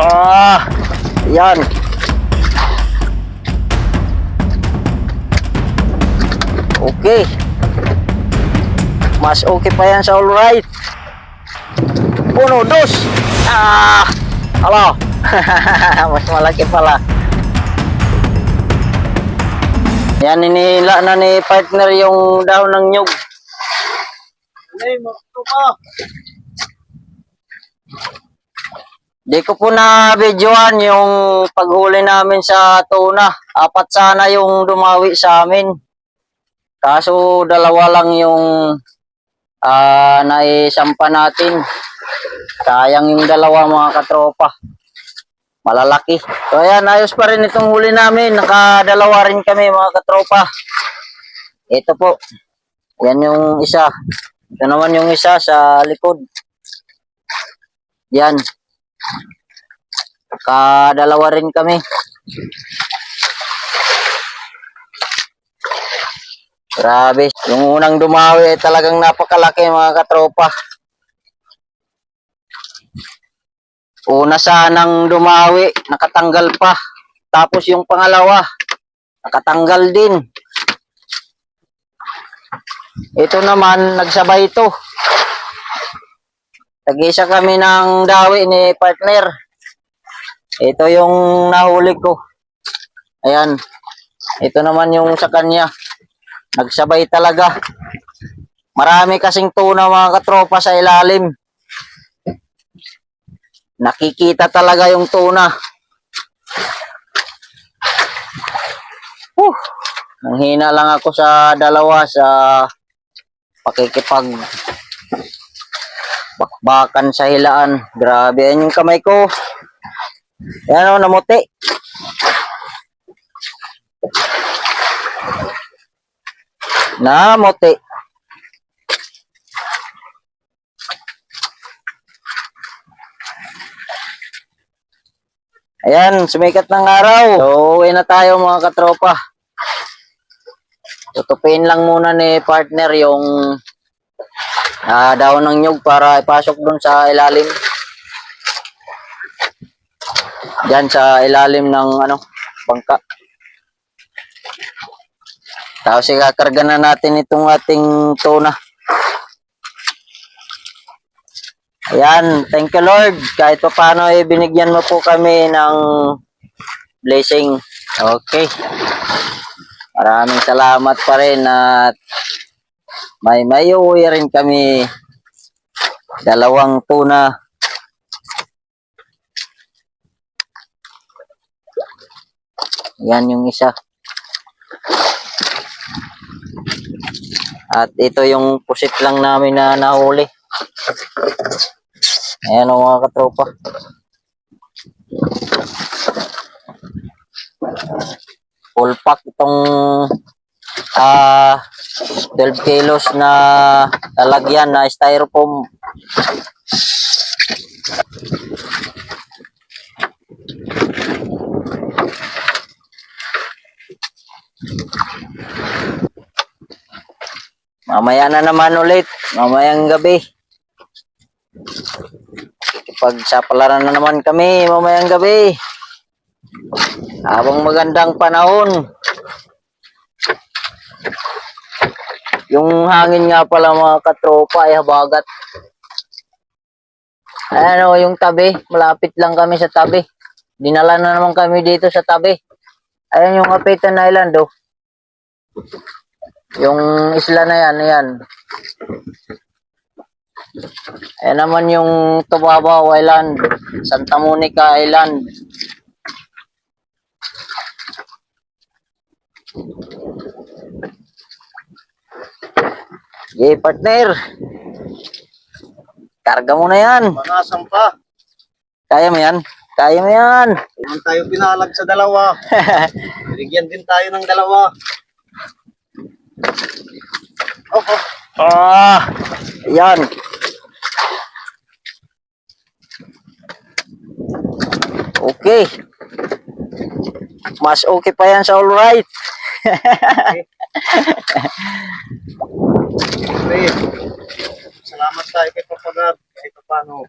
Ah, yan. Okay. Mas okay pa yan sa all right. Uno, dos. Ah, halo. Mas malaki pala. Yan, inila na ni partner yung dahon ng nyug. Ay, makto pa. Di ko po na videoan yung paghuli namin sa tuna. Apat sana yung dumawi sa amin. Kaso dalawa lang yung ah naisampa natin. Sayang yung dalawa mga katropa. Malalaki. So ayan, ayos pa rin itong huli namin. Nakadalawa rin kami mga katropa. Ito po. Yan yung isa. Ito naman yung isa sa likod. Yan. Kadalawa rin kami. Grabe. Yung unang dumawi ay talagang napakalaki mga katropa. Una sanang dumawi, nakatanggal pa. Tapos yung pangalawa, nakatanggal din. Ito naman, nagsabay ito. Tag-isa kami ng dawi ni partner. Ito yung nahuli ko. Ayan. Ito naman yung sa kanya. Nagsabay talaga. Marami kasing tuna mga katropa sa ilalim. Nakikita talaga yung tuna. Huh. Nanghina lang ako sa dalawa sa pakikipag bakbakan sa hilaan. Grabe, yan yung kamay ko. Yan o, namuti. Namuti. Ayan, sumikat ng araw. So, uwi na tayo mga katropa. Tutupin lang muna ni partner yung ah daon ng nyug para ipasok dun sa ilalim. Diyan sa ilalim ng ano, bangka. Tapos ikakarga na natin itong ating tuna. Ayan, thank you Lord. Kahit pa paano eh, binigyan mo po kami ng blessing. Okay. Maraming salamat pa rin at may may uwi rin kami dalawang tuna. Yan yung isa. At ito yung pusit lang namin na nahuli. Ayan o mga katropa. Full pack itong ah 12 kilos na lalagyan na styrofoam. Mamaya na naman ulit. Mamayang gabi. Pagsapalaran na naman kami mamayang gabi. Habang magandang panahon. Yung hangin nga pala mga katropa ay habagat. Ano, yung tabi, malapit lang kami sa tabi. Dinala na naman kami dito sa tabi. Ayan yung Kapitan Island, oh. Yung isla na yan, yan. Ayan naman yung Tubabao Island, Santa Monica Island. Okay, partner. Karga mo na yan. Pangasam pa. Kaya mo yan. Kaya mo yan. Naman tayo pinalag sa dalawa. Bigyan din tayo ng dalawa. Oh, oh. Ah, yan. Okay. Mas okay pa yan sa all right. Pre, salamat tayo kay Papagab. Kahit pa paano.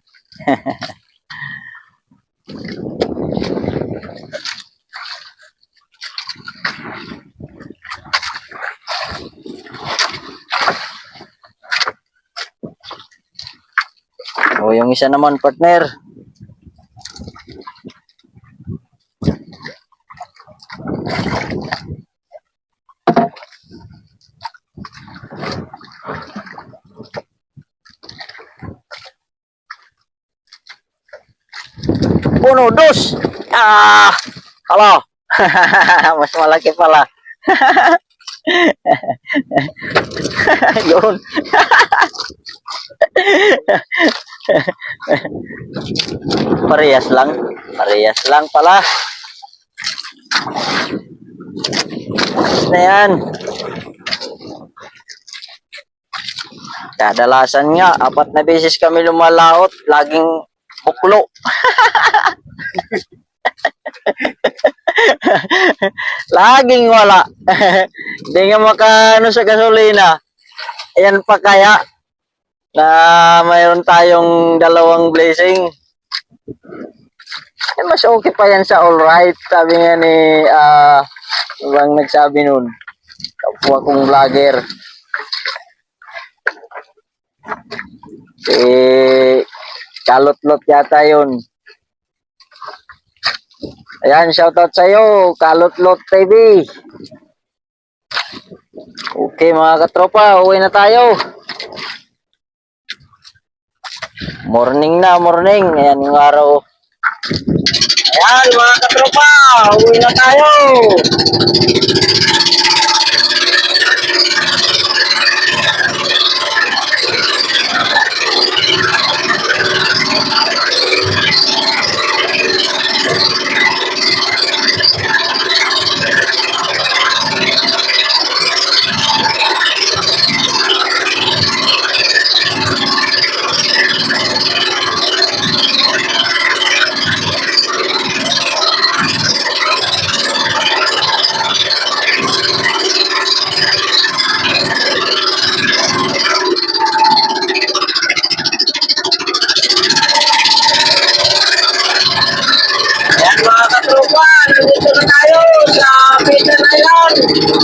O yung isa naman partner. Uno, dos. Ah, halo. Mas malaki pala. Yun. Parehas lang. Parehas lang pala. Na yan. Kadalasan nga, apat na beses kami lumalaot, laging buklo. laging wala. Hindi nga makaano sa gasolina. Ayan pa kaya na mayroon tayong dalawang blessing. Eh, mas okay pa yan sa all right. Sabi nga ni ah ibang nagsabi nun. Kapwa kong vlogger. Eh, kalot-lot yata yun. Ayan, shoutout sa'yo, Kalot-lot TV. Okay mga katropa, uwi na tayo. Morning na, morning. Ayan yung araw. Ayan mga katropa, uwi na tayo. Thank you.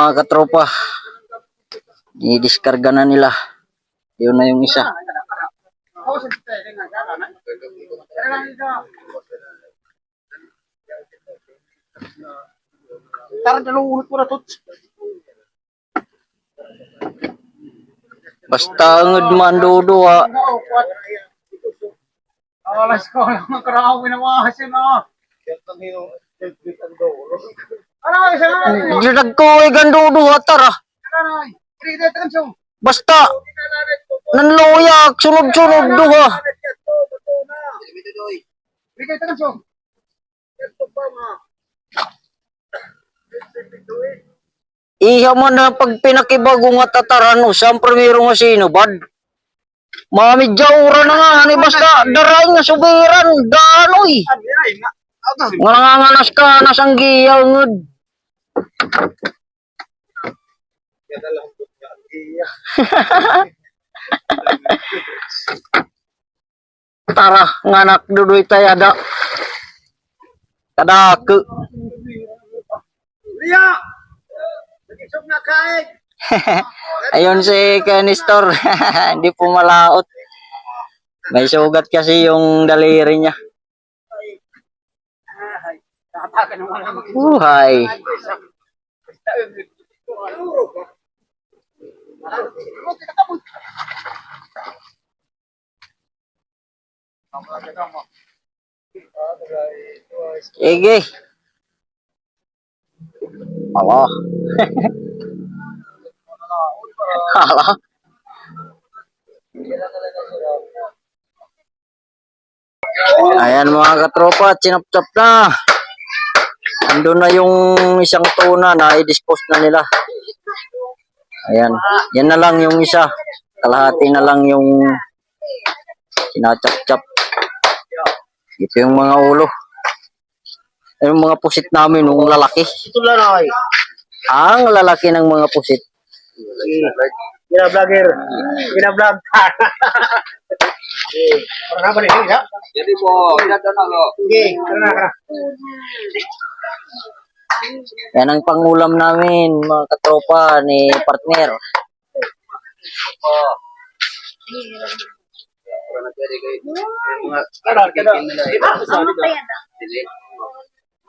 Mga katropa. I-discarga na nila. Yun na yung isa. Tara, dalawang ko na to. Basta angad man dodo ha. Alas ko lang ang karawin na mga hasin na. Ano ay sa ano? Gilag ko ay gandodo ha tara. Ay? Hindi kan so. Basta nanloyak sunod-sunod do ha. Sige, tekan siya. Iha man na pag pinakibago nga tataran usam primero nga sino bad. Mami jawra na nga ni basta daray nga subiran danoy. Ay, nga. Nga nanganganas ka nasang giyaw ngud. Tara nganak dudoy tayada. Kadake. Ria! Nag-isog na kain. Ayun si Kenistor. Hindi po malaot. May sugat kasi yung daliri niya. Nakatakan ng wala mag Buhay. Sige. Allah. Allah. Ayan mga katropa, chinap-chap na. Ando na yung isang tuna na i-dispose na nila. Ayan. Yan na lang yung isa. Kalahati na lang yung sinachap-chap. Ito yung mga ulo. Yung mga pusit namin, yung lalaki. Ito lang ay. Ang lalaki ng mga pusit. Kina vlogger. Kina vlog. Eh, para na ba ni ha? Jadi po, dito na lo. Okay, kana na kana. Yan ang pangulam namin, mga katropa ni partner. Kada kada.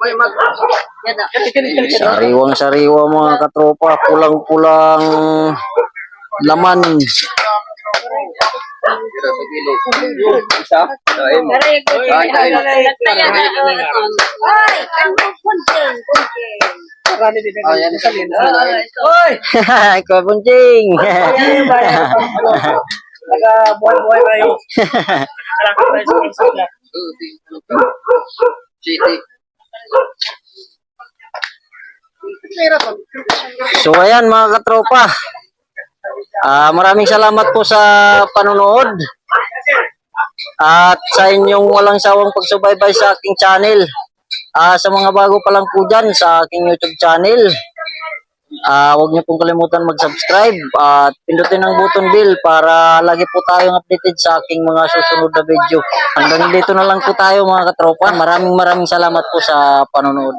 May mag. Sariwang sariwa mga katropa, pulang-pulang laman. Oy, Ikaw punching. Naga buhay-buhay ba yun? Kala ko tayo. So ayan mga katropa. Ah, maraming salamat po sa panonood. At sa inyong walang sawang pagsubaybay sa aking channel. Ah, sa mga bago pa lang po dyan sa aking YouTube channel. Ah, huwag niyo pong kalimutan mag-subscribe at pindutin ang button bell para lagi po tayong updated sa aking mga susunod na video. Hanggang dito na lang po tayo mga katropa. Maraming maraming salamat po sa panonood.